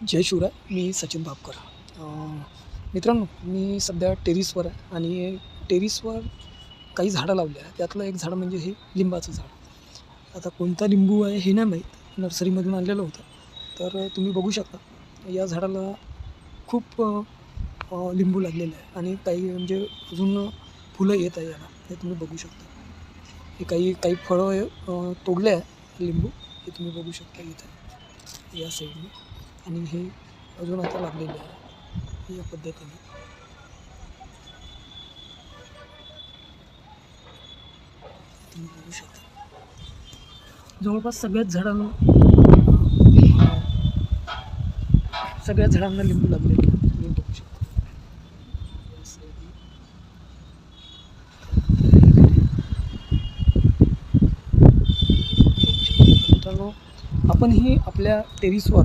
जय शिवराय मी सचिन भापकर मित्रांनो मी सध्या टेरिसवर आहे आणि टेरिसवर काही झाडं लावली आहे त्यातलं एक झाड म्हणजे हे लिंबाचं झाड. आता कोणता लिंबू आहे हे नाही माहीत. नर्सरीमधून आणलेलं होतं. तर तुम्ही बघू शकता या झाडाला खूप लिंबू लागलेले आहे आणि काही म्हणजे अजून फुलं येत आहे याला. हे तुम्ही बघू शकता. हे काही काही फळं तोडले आहे लिंबू. हे तुम्ही बघू शकता इथं. या साईडने आणि हे अजून आता लागलेले आहे या पद्धतीने. तुम्ही बघू शकता. जवळपास सगळ्याच झाडांना सगळ्याच झाडांना लिंबू लागलेले आहे तुम्ही बघू शकता. आपल्या टेरिसवर